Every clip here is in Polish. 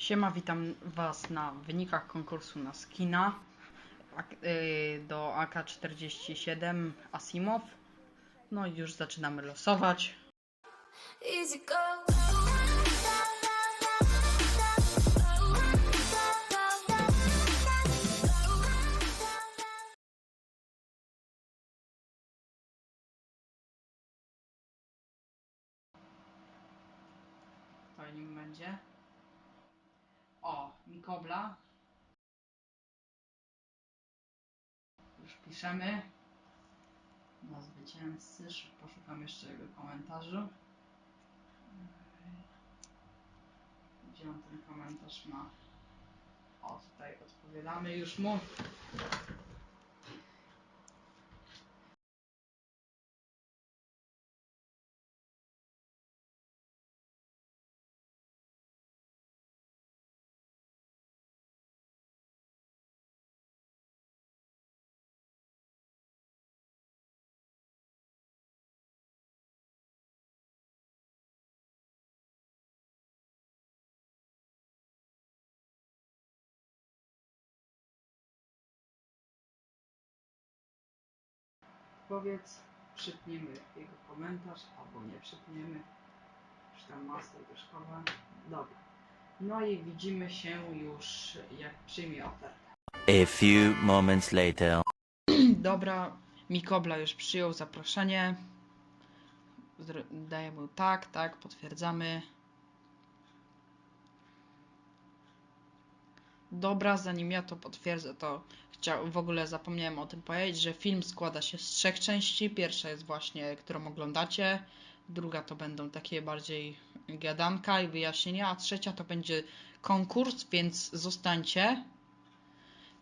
Siema, witam Was na wynikach konkursu na skina ak- yy, do AK-47 Asimov. No i już zaczynamy losować. To nim będzie. O, Mikobla. Już piszemy. Na zwycięzcy. Poszukam jeszcze jego komentarzu. Gdzie on ten komentarz ma? O, tutaj odpowiadamy już mu. Powiedz, przypniemy jego komentarz, albo nie przypniemy. Już tam ma serduszkowe. Dobra. No i widzimy się już, jak przyjmie ofertę. A few moments later. Dobra, Mikobla już przyjął zaproszenie. Zr- Daję mu tak, tak, potwierdzamy. Dobra, zanim ja to potwierdzę, to w ogóle zapomniałem o tym powiedzieć, że film składa się z trzech części. Pierwsza jest właśnie, którą oglądacie. Druga to będą takie bardziej gadanka i wyjaśnienia, a trzecia to będzie konkurs, więc zostańcie.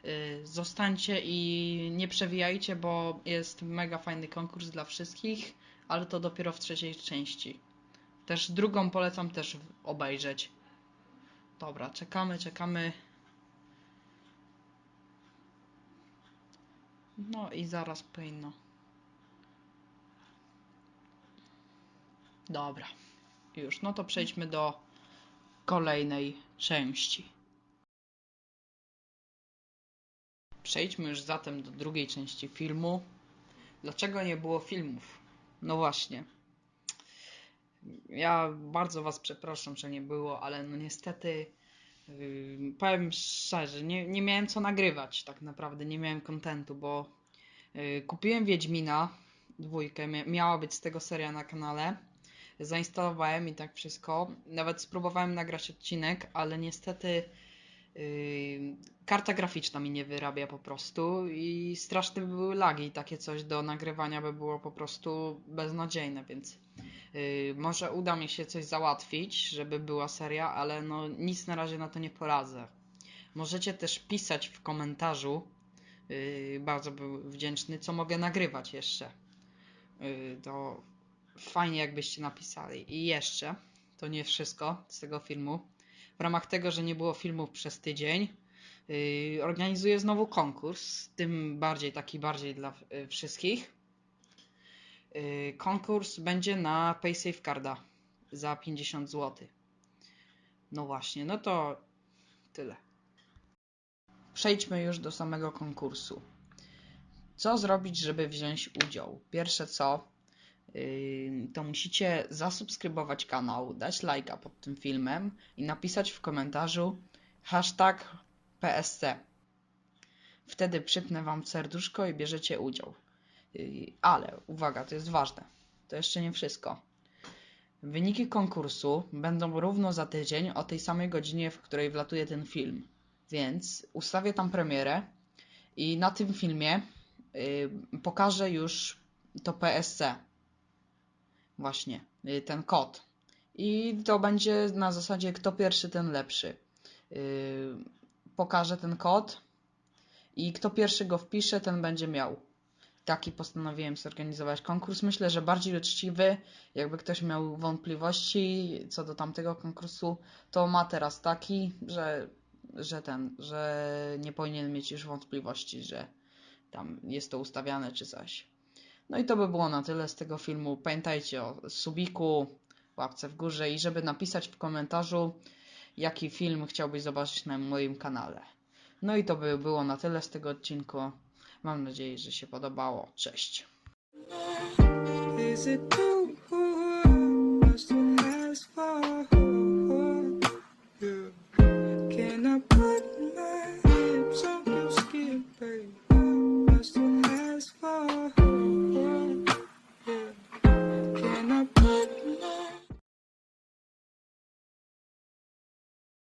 Y, Zostańcie i nie przewijajcie, bo jest mega fajny konkurs dla wszystkich, ale to dopiero w trzeciej części. Też drugą polecam też obejrzeć. Dobra, czekamy, czekamy. No i zaraz powinno. Dobra. Już, no to przejdźmy do kolejnej części. Przejdźmy już zatem do drugiej części filmu. Dlaczego nie było filmów? No właśnie. Ja bardzo Was przepraszam, że nie było, ale no niestety powiem szczerze, nie, nie miałem co nagrywać tak naprawdę, nie miałem kontentu, bo yy, kupiłem Wiedźmina, dwójkę, mia- miała być z tego seria na kanale. Zainstalowałem i tak wszystko. Nawet spróbowałem nagrać odcinek, ale niestety karta graficzna mi nie wyrabia po prostu i straszne by były lagi. Takie coś do nagrywania by było po prostu beznadziejne, więc yy, może uda mi się coś załatwić, żeby była seria, ale no nic na razie na to nie poradzę. Możecie też pisać w komentarzu, yy, bardzo był wdzięczny, co mogę nagrywać jeszcze. Yy, to fajnie jakbyście napisali. I jeszcze, to nie wszystko z tego filmu w ramach tego, że nie było filmów przez tydzień, yy, organizuję znowu konkurs, tym bardziej taki bardziej dla yy, wszystkich. Yy, konkurs będzie na PaySafeCarda za 50 zł. No właśnie, no to tyle. Przejdźmy już do samego konkursu. Co zrobić, żeby wziąć udział? Pierwsze co, to musicie zasubskrybować kanał, dać lajka pod tym filmem i napisać w komentarzu hashtag PSC. Wtedy przypnę wam serduszko i bierzecie udział. Yy, Ale uwaga, to jest ważne. To jeszcze nie wszystko. Wyniki konkursu będą równo za tydzień o tej samej godzinie, w której wlatuje ten film. Więc ustawię tam premierę i na tym filmie yy, pokażę już to PSC właśnie y, ten kod. I to będzie na zasadzie kto pierwszy, ten lepszy. Yy, pokażę ten kod i kto pierwszy go wpisze, ten będzie miał. Taki postanowiłem zorganizować konkurs. Myślę, że bardziej uczciwy. Jakby ktoś miał wątpliwości co do tamtego konkursu, to ma teraz taki, że, że ten, że nie powinien mieć już wątpliwości, że tam jest to ustawiane czy coś. No i to by było na tyle z tego filmu. Pamiętajcie o subiku, łapce w górze i żeby napisać w komentarzu, jaki film chciałbyś zobaczyć na moim kanale. No i to by było na tyle z tego odcinku. Mam nadzieję, że się podobało. Cześć.